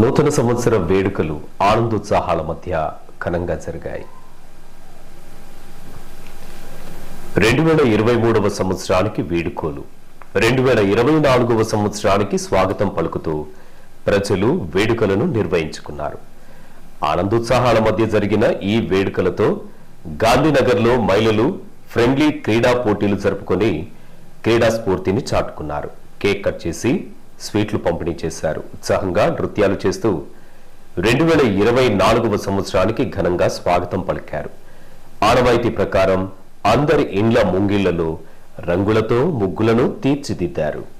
నూతన సంవత్సర వేడుకలు ఆనందోత్సాహాల మధ్య ఘనంగా జరిగాయి. రెండు వేల ఇరవై మూడవ సంవత్సరానికి వేడుకోలు రెండు వేల ఇరవై నాలుగవ సంవత్సరానికి స్వాగతం పలుకుతూ ప్రజలు వేడుకలను నిర్వహించుకున్నారు. ఆనందోత్సాహాల మధ్య జరిగిన ఈ వేడుకలతో గాంధీనగర్లో మహిళలు ఫ్రెండ్లీ క్రీడా పోటీలు జరుపుకొని క్రీడా స్ఫూర్తిని చాటుకున్నారు. కేక్ కట్ చేసి స్వీట్లు పంపిణీ చేశారు. ఉత్సాహంగా నృత్యాలు చేస్తూ రెండు వేల ఇరవై నాలుగవ సంవత్సరానికి ఘనంగా స్వాగతం పలికారు. ఆనవాయితీ ప్రకారం అందరి ఇండ్ల ముంగిళ్ళలో రంగులతో ముగ్గులను తీర్చిదిద్దారు.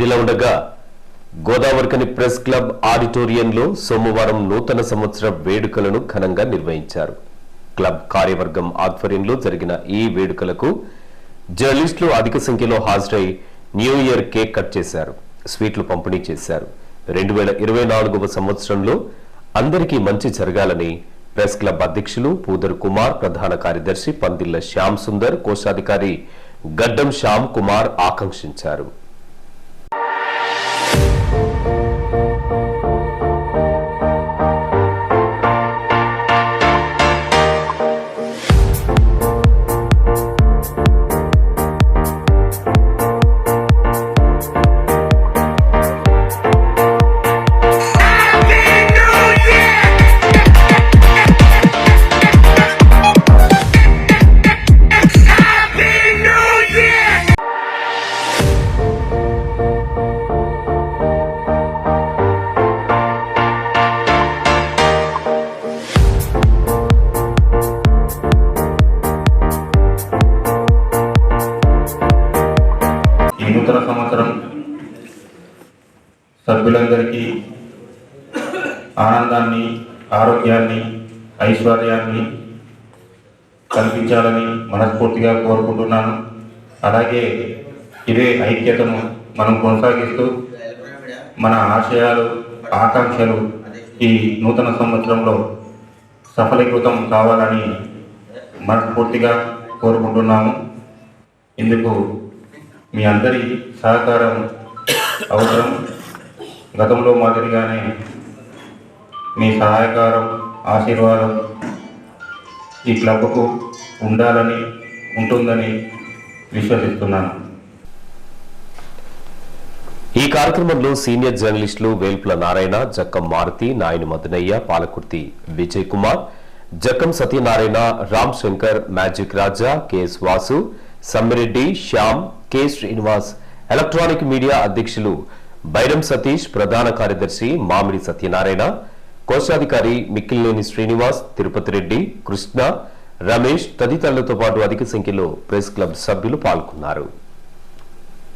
ఇదిలా ఉండగా గోదావరికని ప్రెస్ క్లబ్ ఆడిటోరియంలో సోమవారం నూతన సంవత్సర వేడుకలను ఘనంగా నిర్వహించారు. క్లబ్ కార్యవర్గం ఆధ్వర్యంలో జరిగిన ఈ వేడుకలకు జర్నలిస్టులు అధిక సంఖ్యలో హాజరై న్యూ ఇయర్ కేక్ కట్ చేశారు స్వీట్లు పంపిణీ చేశారు. రెండు వేల ఇరవై నాలుగవ సంవత్సరంలో అందరికీ మంచి జరగాలని ప్రెస్ క్లబ్ అధ్యక్షులు పూదర్ కుమార్ ప్రధాన కార్యదర్శి పందిళ్ళ శ్యామ్ సుందర్ కోశాధికారి గడ్డం శ్యామ్ కుమార్ ఆకాంక్షించారు. సభ్యులందరికీ ఆనందాన్ని ఆరోగ్యాన్ని ఐశ్వర్యాన్ని కల్పించాలని మనస్ఫూర్తిగా కోరుకుంటున్నాను. అలాగే ఇదే ఐక్యతను మనం కొనసాగిస్తూ మన ఆశయాలు ఆకాంక్షలు ఈ నూతన సంవత్సరంలో సఫలీకృతం కావాలని మనస్ఫూర్తిగా కోరుకుంటున్నాము. ఇందుకు మీ అందరి సహకారం అవసరం. గతంలో మాదిరిగానే మీ సహాయకారం ఆశీర్వాదం ఈ క్లబ్కు ఉండాలని ఉంటుందని విశ్వసిస్తున్నాను. ఈ కార్యక్రమంలో సీనియర్ జర్నలిస్టులు Velpula Narayana Jakkam Maruthi Nayani Madanaiah Palakurthi Vijay Kumar Jakkam Satyanarayana Ram Shankar magic Raja KS Vasu Sammireddy Shyam K Srinivas electronic media అధ్యక్షులు బైరం సతీష్ ప్రధాన కార్యదర్శి మామిడి సత్యనారాయణ కోశాధికారి మిక్కిలినేని శ్రీనివాస్ తిరుపతి రెడ్డి కృష్ణ రమేష్ తదితరులతో పాటు అధిక సంఖ్యలో ప్రెస్ క్లబ్ సభ్యులు పాల్గొన్నారు.